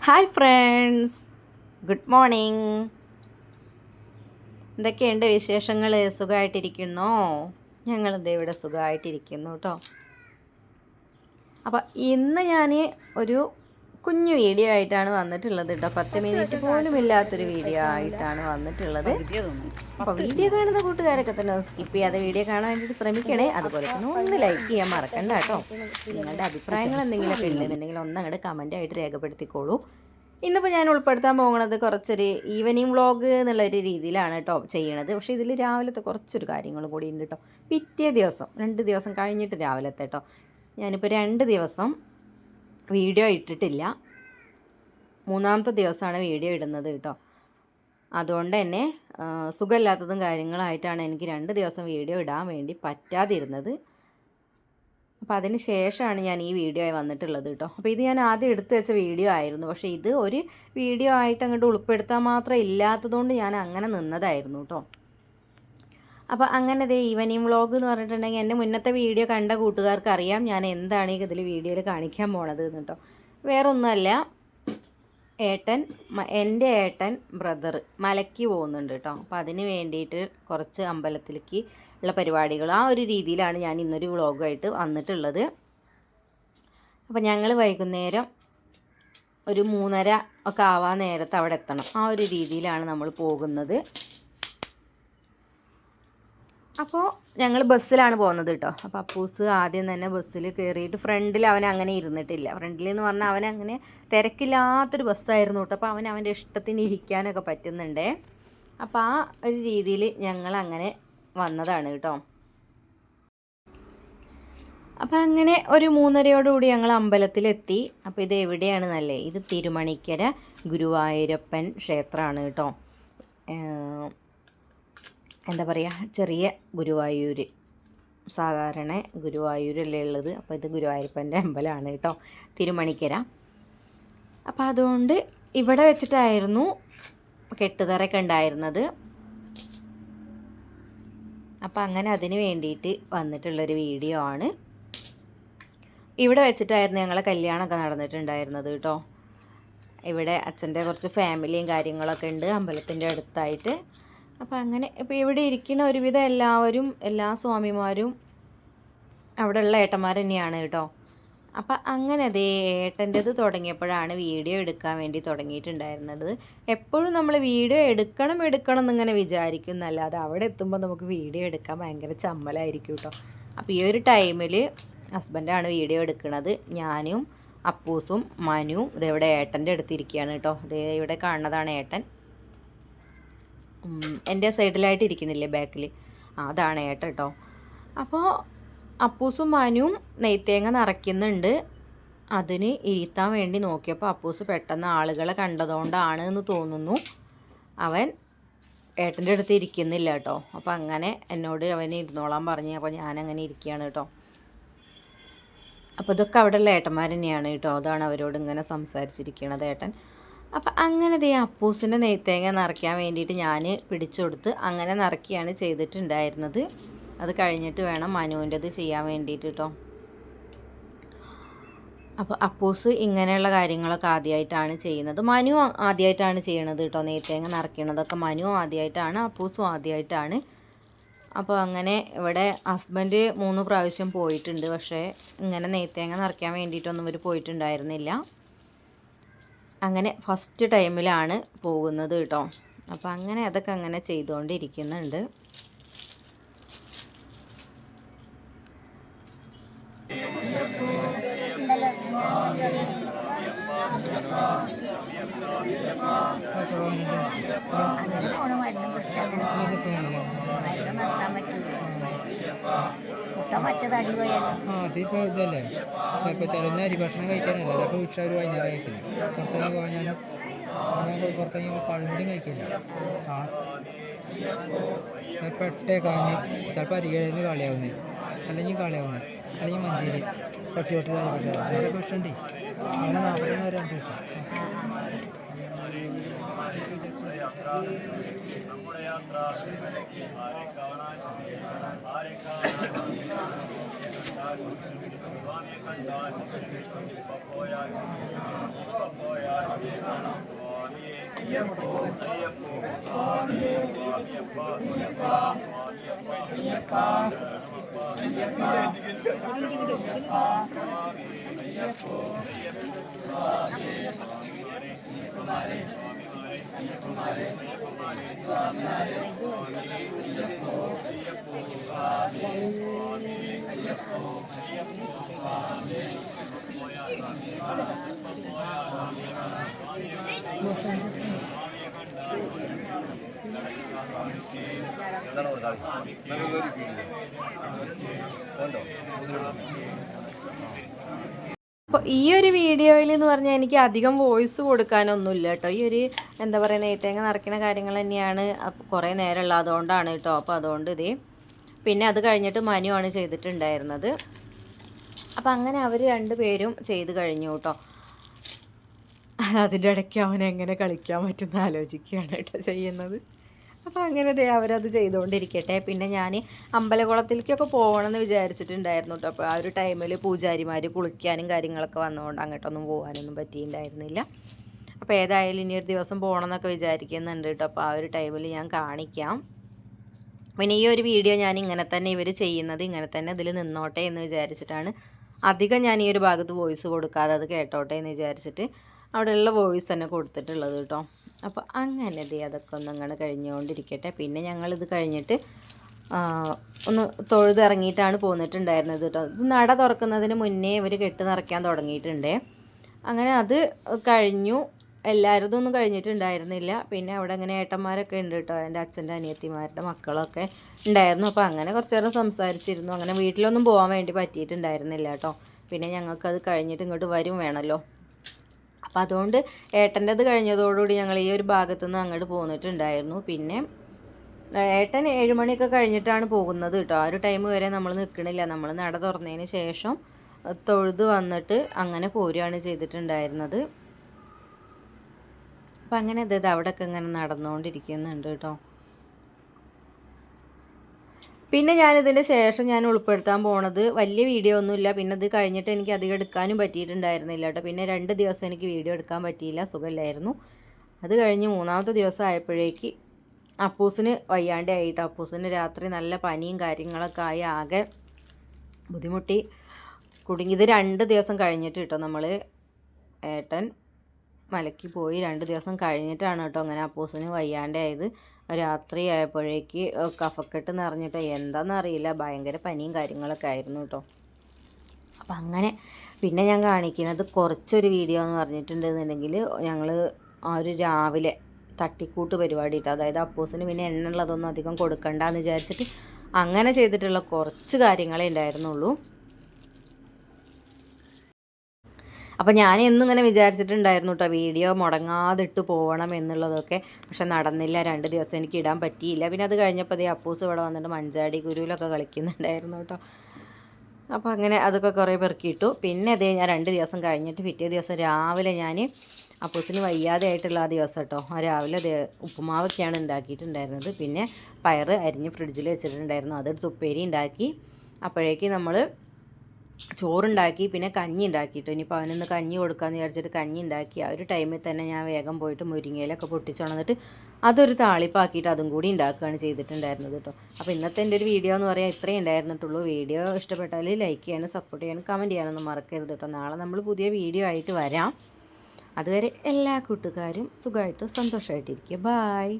Hi friends good morning എന്തൊക്കെയുണ്ട് വിശേഷങ്ങൾ സുഖമായിട്ടിരിക്കുന്നോ ഞങ്ങളിത് ഇവിടെ സുഖമായിട്ടിരിക്കുന്നു കേട്ടോ അപ്പോൾ ഇന്ന് ഞാൻ ഒരു കുഞ്ഞു വീഡിയോ ആയിട്ടാണ് വന്നിട്ടുള്ളത് കേട്ടോ പത്ത് മിനിറ്റ് പോലും ഇല്ലാത്തൊരു വീഡിയോ ആയിട്ടാണ് വന്നിട്ടുള്ളത്. അപ്പോൾ വീഡിയോ കാണുന്ന കൂട്ടുകാരൊക്കെ തന്നെ സ്കിപ്പ് ചെയ്യാതെ വീഡിയോ കാണാൻ വേണ്ടിയിട്ട് ശ്രമിക്കണേ. അതുപോലെ തന്നെ ഒന്ന് ലൈക്ക് ചെയ്യാൻ മറക്കണ്ട കേട്ടോ നിങ്ങളുടെ അഭിപ്രായങ്ങൾ എന്തെങ്കിലുമൊക്കെ ഉണ്ടെന്നുണ്ടെങ്കിൽ ഒന്ന് അങ്ങോട്ട് കമന്റ് ആയിട്ട് രേഖപ്പെടുത്തിക്കോളൂ. ഇന്നിപ്പോൾ ഞാൻ ഉൾപ്പെടുത്താൻ പോകുന്നത് കുറച്ചൊരു ഈവനിങ് വ്ളോഗ് എന്നുള്ളൊരു രീതിയിലാണ് കേട്ടോ ചെയ്യണത്. പക്ഷേ ഇതിൽ രാവിലത്തെ കുറച്ചൊരു കാര്യങ്ങൾ കൂടി ഉണ്ട് കേട്ടോ പിറ്റേ ദിവസം രണ്ട് ദിവസം കഴിഞ്ഞിട്ട് രാവിലത്തെ കേട്ടോ ഞാനിപ്പോൾ രണ്ട് ദിവസം വീഡിയോ ഇട്ടിട്ടില്ല. മൂന്നാമത്തെ ദിവസമാണ് വീഡിയോ ഇടുന്നത് കേട്ടോ. അതുകൊണ്ട് തന്നെ സുഖമില്ലാത്തതും കാര്യങ്ങളായിട്ടാണ് എനിക്ക് രണ്ട് ദിവസം വീഡിയോ ഇടാൻ വേണ്ടി പറ്റാതിരുന്നത്. അപ്പോൾ അതിന് ശേഷമാണ് ഞാൻ ഈ വീഡിയോ ആയി വന്നിട്ടുള്ളത് കേട്ടോ. അപ്പോൾ ഇത് ഞാൻ ആദ്യം എടുത്തു വെച്ച വീഡിയോ ആയിരുന്നു. പക്ഷേ ഇത് ഒരു വീഡിയോ ആയിട്ട് അങ്ങോട്ട് ഉൾപ്പെടുത്താൻ മാത്രം ഇല്ലാത്തതുകൊണ്ട് ഞാൻ അങ്ങനെ നിന്നതായിരുന്നു കേട്ടോ. അപ്പോൾ അങ്ങനെ ദേ ഈവനിങ് വ്ളോഗ് എന്ന് പറഞ്ഞിട്ടുണ്ടെങ്കിൽ എന്റെ മുന്നത്തെ വീഡിയോ കണ്ട കൂട്ടുകാർക്ക് അറിയാം ഞാൻ എന്താണ് ഈ ഇതിൽ വീഡിയോയിൽ കാണിക്കാൻ പോണത് എന്ന് കേട്ടോ വേറൊന്നുമല്ല ഏട്ടൻ എന്റെ ഏട്ടൻ ബ്രദർ മലയ്ക്ക് പോകുന്നുണ്ട് കേട്ടോ അപ്പോൾ അതിന് വേണ്ടിയിട്ട് കുറച്ച് അമ്പലത്തിലേക്ക് ഉള്ള പരിപാടികൾ ആ ഒരു രീതിയിലാണ് ഞാൻ ഇന്നൊരു വ്ളോഗായിട്ട് വന്നിട്ടുള്ളത്. അപ്പോൾ ഞങ്ങൾ വൈകുന്നേരം ഒരു മൂന്നര ഒക്കെ ആവാൻ നേരത്ത് അവിടെ എത്തണം. ആ ഒരു രീതിയിലാണ് നമ്മൾ പോകുന്നത്. അപ്പോൾ ഞങ്ങൾ ബസ്സിലാണ് പോകുന്നത് കേട്ടോ അപ്പോൾ അപ്പൂസ് ആദ്യം തന്നെ ബസ്സിൽ കയറിയിട്ട് ഫ്രണ്ടിൽ അവൻ അങ്ങനെ ഇരുന്നിട്ടില്ല. ഫ്രണ്ടിൽ എന്ന് പറഞ്ഞാൽ അവൻ അങ്ങനെ തിരക്കില്ലാത്തൊരു ബസ്സായിരുന്നു കേട്ടോ അപ്പോൾ അവൻ അവന്റെ ഇഷ്ടത്തിന് ഇരിക്കാനൊക്കെ പറ്റുന്നുണ്ടേ. അപ്പോൾ ആ ഒരു രീതിയിൽ ഞങ്ങൾ അങ്ങനെ വന്നതാണ് കേട്ടോ അപ്പോൾ അങ്ങനെ ഒരു മൂന്നരയോടുകൂടി ഞങ്ങൾ അമ്പലത്തിലെത്തി. അപ്പോൾ ഇത് എവിടെയാണ് നല്ലത് ഇത് തിരുമണിക്കര ഗുരുവായൂരപ്പൻ ക്ഷേത്രമാണ് കേട്ടോ എന്താ പറയുക ചെറിയ ഗുരുവായൂർ സാധാരണ ഗുരുവായൂരല്ലേ ഉള്ളത്. അപ്പോൾ ഇത് ഗുരുവായൂരപ്പന്റെ അമ്പലമാണ് കേട്ടോ തിരുമണിക്കര. അപ്പോൾ അതുകൊണ്ട് ഇവിടെ വെച്ചിട്ടായിരുന്നു കെട്ടുതറയൊക്കെ ഉണ്ടായിരുന്നത്. അപ്പോൾ അങ്ങനെ അതിന് വേണ്ടിയിട്ട് വന്നിട്ടുള്ളൊരു വീഡിയോ ആണ്. ഇവിടെ വെച്ചിട്ടായിരുന്നു ഞങ്ങളെ കല്യാണമൊക്കെ നടന്നിട്ടുണ്ടായിരുന്നത് കേട്ടോ. ഇവിടെ അച്ഛന്റെ കുറച്ച് ഫാമിലിയും കാര്യങ്ങളൊക്കെ ഉണ്ട് അമ്പലത്തിന്റെ അടുത്തായിട്ട്. അപ്പോൾ അങ്ങനെ ഇപ്പോൾ ഇവിടെ ഇരിക്കുന്ന ഒരുവിധം എല്ലാവരും എല്ലാ സ്വാമിമാരും അവിടെയുള്ള ഏട്ടന്മാർ തന്നെയാണ് കേട്ടോ. അപ്പം അങ്ങനെ അതേ ഏട്ടന്റെത് തുടങ്ങിയപ്പോഴാണ് വീഡിയോ എടുക്കാൻ വേണ്ടി തുടങ്ങിയിട്ടുണ്ടായിരുന്നത്. എപ്പോഴും നമ്മൾ വീഡിയോ എടുക്കണം എടുക്കണം എന്നിങ്ങനെ വിചാരിക്കും. എന്നല്ലാതെ അവിടെ എത്തുമ്പോൾ നമുക്ക് വീഡിയോ എടുക്കാൻ ഭയങ്കര ചമ്മലായിരിക്കും കേട്ടോ. അപ്പോൾ ഈ ഒരു ടൈമിൽ ഹസ്ബൻഡാണ് വീഡിയോ എടുക്കുന്നത്. ഞാനും അപ്പൂസും മനുവും ഇതെവിടെ ഏട്ടന്റെ അടുത്തിരിക്കുകയാണ് കേട്ടോ. ഇതേ ഇവിടെ കാണുന്നതാണ് ഏട്ടൻ. എന്റെ സൈഡിലായിട്ട് ഇരിക്കുന്നില്ലേ ബാക്കിൽ അതാണ് ഏട്ട കേട്ടോ അപ്പോൾ അപ്പൂസും മാനുവും നെയ്ത്തേങ്ങ നിറയ്ക്കുന്നുണ്ട്. അതിന് ഇരുത്താൻ വേണ്ടി നോക്കിയപ്പോൾ അപ്പൂസ് പെട്ടെന്ന് ആളുകളെ കണ്ടതുകൊണ്ടാണ് എന്ന് തോന്നുന്നു. അവൻ ഏട്ടന്റെ അടുത്ത് ഇരിക്കുന്നില്ല കേട്ടോ അപ്പോൾ അങ്ങനെ എന്നോട് അവൻ ഇരുന്നോളാൻ പറഞ്ഞു അപ്പോൾ ഞാനങ്ങനെ ഇരിക്കുകയാണ് കേട്ടോ അപ്പോൾ ഇതൊക്കെ അവിടെയുള്ള ഏട്ടന്മാർ തന്നെയാണ് കേട്ടോ അതാണ് അവരോട് ഇങ്ങനെ സംസാരിച്ചിരിക്കുന്നത് ഏട്ടൻ. അപ്പം അങ്ങനെ ദേ അപ്പൂസിന്റെ നെയ്ത്തേങ്ങ നിറയ്ക്കാൻ വേണ്ടിയിട്ട് ഞാൻ പിടിച്ചു കൊടുത്ത് അങ്ങനെ നിറയ്ക്കുകയാണ് ചെയ്തിട്ടുണ്ടായിരുന്നത്. അത് കഴിഞ്ഞിട്ട് വേണം മനുവിന്റെത് ചെയ്യാൻ വേണ്ടിയിട്ട് കേട്ടോ അപ്പോൾ അപ്പൂസ് ഇങ്ങനെയുള്ള കാര്യങ്ങളൊക്കെ ആദ്യമായിട്ടാണ് ചെയ്യുന്നത്. മനു ആദ്യമായിട്ടാണ് ചെയ്യണത് കേട്ടോ നെയ്ത്തേങ്ങ നിറയ്ക്കണതൊക്കെ. മനു ആദ്യമായിട്ടാണ് അപ്പൂസും ആദ്യമായിട്ടാണ് അപ്പോൾ അങ്ങനെ ഇവിടെ ഹസ്ബൻഡ് മൂന്ന് പ്രാവശ്യം പോയിട്ടുണ്ട്. പക്ഷേ ഇങ്ങനെ നെയ്ത്തേങ്ങ നിറയ്ക്കാൻ വേണ്ടിയിട്ടൊന്നും ഇവർ പോയിട്ടുണ്ടായിരുന്നില്ല. അങ്ങനെ ഫസ്റ്റ് ടൈമിലാണ് പോകുന്നത് കേട്ടോ അപ്പോൾ അങ്ങനെ അതൊക്കെ അങ്ങനെ ചെയ്തുകൊണ്ടിരിക്കുന്നുണ്ട് നിർത്താൻ ആ അതിപ്പോൾ ഇതല്ലേ? ചിലപ്പോൾ ചിലന്ന് അരി ഭക്ഷണം കഴിക്കാനല്ല? ചിലപ്പോൾ ഉച്ച ഒരു വൈകുന്നേരം കഴിക്കില്ല. പുറത്തേക്ക് ഞാൻ പുറത്തേക്ക് പഴമുടി കഴിക്കില്ല. ആ. ചിലപ്പോൾ എട്ടേ കാഞ്ഞ് ചിലപ്പോൾ അരികഴിന്ന് കളിയാവുന്നത് അല്ലെങ്കിൽ കളിയാവുന്നത് അല്ലെങ്കിൽ മഞ്ചേരി. പട്ടി പട്ടി പക്ഷേ അവിടെ അങ്ങനെ നാൽപ്പതിന് വരെ രണ്ട് പോയാൽ 何だ അപ്പോൾ ഈ ഒരു വീഡിയോയിൽ എന്ന് പറഞ്ഞാൽ എനിക്ക് അധികം വോയിസ് കൊടുക്കാനൊന്നുമില്ല കേട്ടോ. ഈ ഒരു എന്താ പറയുക നെയ്ത്തേങ്ങ നിറയ്ക്കുന്ന കാര്യങ്ങൾ തന്നെയാണ് കുറേ നേരമുള്ള അതുകൊണ്ടാണ് കേട്ടോ. അപ്പോൾ അതുകൊണ്ട് ഇതേ പിന്നെ അത് കഴിഞ്ഞിട്ട് മനുവാണ് ചെയ്തിട്ടുണ്ടായിരുന്നത്. അപ്പം അങ്ങനെ അവർ രണ്ടുപേരും ചെയ്ത് കഴിഞ്ഞു കേട്ടോ. അതിന്റെ ഇടയ്ക്ക് അവൻ എങ്ങനെ കളിക്കാൻ പറ്റുമെന്ന് ആലോചിക്കുകയാണ് കേട്ടോ ചെയ്യുന്നത്. അപ്പോൾ അങ്ങനെ ദേ അവരത് ചെയ്തുകൊണ്ടിരിക്കട്ടെ പിന്നെ ഞാൻ അമ്പലക്കുളത്തിലേക്കൊക്കെ പോകണമെന്ന് വിചാരിച്ചിട്ടുണ്ടായിരുന്നു കേട്ടോ അപ്പോൾ ആ ഒരു ടൈമിൽ പൂജാരിമാർ കുളിക്കാനും കാര്യങ്ങളൊക്കെ വന്നതുകൊണ്ട് അങ്ങോട്ടൊന്നും പോകാനൊന്നും പറ്റിയിട്ടുണ്ടായിരുന്നില്ല. അപ്പോൾ ഏതായാലും ഇനിയൊരു ഒരു ദിവസം പോകണമെന്നൊക്കെ വിചാരിക്കുന്നുണ്ട് കേട്ടോ അപ്പോൾ ആ ഒരു ടൈമിൽ ഞാൻ കാണിക്കാം. പിന്നെ ഈ ഒരു വീഡിയോ ഞാൻ ഇങ്ങനെ തന്നെ ഇവർ ചെയ്യുന്നത് ഇങ്ങനെ തന്നെ ഇതിൽ നിന്നോട്ടെ എന്ന് വിചാരിച്ചിട്ടാണ് അധികം ഞാൻ ഈ ഒരു ഭാഗത്ത് വോയിസ് കൊടുക്കാതെ അത് കേട്ടോട്ടെ എന്ന് വിചാരിച്ചിട്ട് അവിടെയുള്ള വോയിസ് തന്നെ കൊടുത്തിട്ടുള്ളത് കേട്ടോ അപ്പോൾ അങ്ങനെ ദേ അതൊക്കെ ഒന്ന് അങ്ങനെ കഴിഞ്ഞുകൊണ്ടിരിക്കട്ടെ. പിന്നെ ഞങ്ങളിത് കഴിഞ്ഞിട്ട് ഒന്ന് തൊഴുതിറങ്ങിയിട്ടാണ് പോന്നിട്ടുണ്ടായിരുന്നത് കേട്ടോ. ഇത് നട തുറക്കുന്നതിന് മുന്നേ ഇവർ കെട്ട് നിറയ്ക്കാൻ തുടങ്ങിയിട്ടുണ്ട്. അങ്ങനെ അത് കഴിഞ്ഞു. എല്ലാവരും ഒന്നും കഴിഞ്ഞിട്ടുണ്ടായിരുന്നില്ല. പിന്നെ അവിടെ അങ്ങനെ ഏട്ടന്മാരൊക്കെ ഉണ്ട് കേട്ടോ. എന്റെ അച്ഛന്റെ അനിയത്തിമാരുടെ മക്കളൊക്കെ ഉണ്ടായിരുന്നു. അപ്പോൾ അങ്ങനെ കുറച്ച് നേരം സംസാരിച്ചിരുന്നു. അങ്ങനെ വീട്ടിലൊന്നും പോകാൻ വേണ്ടി പറ്റിയിട്ടുണ്ടായിരുന്നില്ല കേട്ടോ. പിന്നെ ഞങ്ങൾക്കത് കഴിഞ്ഞിട്ട് ഇങ്ങോട്ട് വരും വേണമല്ലോ. അപ്പോൾ അതുകൊണ്ട് ഏട്ടന്റെത് കഴിഞ്ഞതോടുകൂടി ഞങ്ങൾ ഈ ഒരു ഭാഗത്തു നിന്ന് അങ്ങോട്ട് പോന്നിട്ടുണ്ടായിരുന്നു. പിന്നെ ഏട്ടൻ ഏഴ് മണിയൊക്കെ കഴിഞ്ഞിട്ടാണ് പോകുന്നത് കേട്ടോ. ആ ഒരു ടൈം വരെ നമ്മൾ നിൽക്കണില്ല. നമ്മൾ നട തുറന്നതിന് ശേഷം തൊഴുത് വന്നിട്ട് അങ്ങനെ പോരുകയാണ് ചെയ്തിട്ടുണ്ടായിരുന്നത്. അപ്പം അങ്ങനെ ഇത് അവിടെയൊക്കെ ഇങ്ങനെ നടന്നുകൊണ്ടിരിക്കുന്നുണ്ട് കേട്ടോ. പിന്നെ ഞാനിതിന്റെ ശേഷം ഞാൻ ഉൾപ്പെടുത്താൻ പോണത് വലിയ വീഡിയോ ഒന്നുമില്ല. പിന്നെ ഇത് കഴിഞ്ഞിട്ട് എനിക്ക് അധികം എടുക്കാനും പറ്റിയിട്ടുണ്ടായിരുന്നില്ല കേട്ടോ. പിന്നെ രണ്ട് ദിവസം എനിക്ക് വീഡിയോ എടുക്കാൻ പറ്റിയില്ല. സുഖമില്ലായിരുന്നു. അത് കഴിഞ്ഞ് മൂന്നാമത്തെ ദിവസം ആയപ്പോഴേക്ക് അപ്പൂസിന് വയ്യാണ്ടേ ആയിട്ട്. അപ്പൂസിന് രാത്രി നല്ല പനിയും കാര്യങ്ങളൊക്കെ ആയി. ആകെ ബുദ്ധിമുട്ടി. കുടുങ്ങി. ഇത് രണ്ട് ദിവസം കഴിഞ്ഞിട്ട് കേട്ടോ നമ്മൾ ഏട്ടൻ മലയ്ക്ക് പോയി. രണ്ട് ദിവസം കഴിഞ്ഞിട്ടാണ് കേട്ടോ അങ്ങനെ അപ്പൂസിന് വയ്യാണ്ടായത് രാത്രി ആയപ്പോഴേക്ക് കഫക്കെട്ട് നിറഞ്ഞിട്ട് എന്താണെന്നറിയില്ല ഭയങ്കര പനിയും കാര്യങ്ങളൊക്കെ ആയിരുന്നു കേട്ടോ അപ്പം അങ്ങനെ പിന്നെ ഞാൻ കാണിക്കുന്നത് കുറച്ചൊരു വീഡിയോ എന്ന് പറഞ്ഞിട്ടുണ്ടെന്നുണ്ടെങ്കിൽ ഞങ്ങൾ ആ ഒരു രാവിലെ തട്ടിക്കൂട്ട് പരിപാടി ഇട്ട് അതായത് അപ്പോസിന് പിന്നെ എണ്ണ ഉള്ളതൊന്നും അധികം കൊടുക്കണ്ടെന്ന് വിചാരിച്ചിട്ട് അങ്ങനെ ചെയ്തിട്ടുള്ള കുറച്ച് കാര്യങ്ങളേ ഉണ്ടായിരുന്നുള്ളൂ. അപ്പോൾ ഞാൻ എന്നും ഇങ്ങനെ വിചാരിച്ചിട്ടുണ്ടായിരുന്നു കേട്ടോ വീഡിയോ മുടങ്ങാതിട്ട് പോകണം എന്നുള്ളതൊക്കെ. പക്ഷെ നടന്നില്ല രണ്ട് ദിവസം എനിക്ക് ഇടാൻ പറ്റിയില്ല. പിന്നെ അത് കഴിഞ്ഞപ്പോൾ അതേ അപ്പൂസ് ഇവിടെ വന്നിട്ട് മഞ്ചാടി കുരുവിലൊക്കെ കളിക്കുന്നുണ്ടായിരുന്നു കേട്ടോ അപ്പോൾ അങ്ങനെ അതൊക്കെ കുറേ പെറുക്കിയിട്ടു. പിന്നെ അതേ ഞാൻ രണ്ട് ദിവസം കഴിഞ്ഞിട്ട് പിറ്റേ ദിവസം രാവിലെ ഞാൻ അപ്പൂസിന് വയ്യാതെ ആയിട്ടുള്ള ആ ദിവസം കേട്ടോ ആ രാവിലെ അതേ ഉപ്പുമാവൊക്കെയാണ് ഉണ്ടാക്കിയിട്ടുണ്ടായിരുന്നത്. പിന്നെ പയറ് അരിഞ്ഞ് ഫ്രിഡ്ജിൽ വെച്ചിട്ടുണ്ടായിരുന്നു. അതെടുത്ത് ഉപ്പേരി ഉണ്ടാക്കി. അപ്പോഴേക്ക് നമ്മൾ ചോറുണ്ടാക്കി പിന്നെ കഞ്ഞി ഉണ്ടാക്കിയിട്ട്. ഇനിയിപ്പോൾ അവനൊന്ന് കഞ്ഞി കൊടുക്കാമെന്ന് വിചാരിച്ചിട്ട് കഞ്ഞി ഉണ്ടാക്കി. ആ ഒരു ടൈമിൽ തന്നെ ഞാൻ വേഗം പോയിട്ട് മുരിങ്ങയിലൊക്കെ പൊട്ടിച്ചുണന്നിട്ട് അതൊരു താളിപ്പാക്കിയിട്ട് അതും കൂടി ഉണ്ടാക്കുകയാണ് ചെയ്തിട്ടുണ്ടായിരുന്നത് കേട്ടോ അപ്പോൾ ഇന്നത്തെ എന്റെ ഒരു വീഡിയോ എന്ന് പറയാൻ ഇത്രയും ഉണ്ടായിരുന്നിട്ടുള്ളൂ. വീഡിയോ ഇഷ്ടപ്പെട്ടാൽ ലൈക്ക് ചെയ്യാനും സപ്പോർട്ട് ചെയ്യാനും കമന്റ് ചെയ്യാനൊന്നും മറക്കരുത് കേട്ടോ നാളെ നമ്മൾ പുതിയ വീഡിയോ ആയിട്ട് വരാം. അതുവരെ എല്ലാ കൂട്ടുകാരും സുഖമായിട്ട് സന്തോഷമായിട്ടിരിക്കുക. ബായ്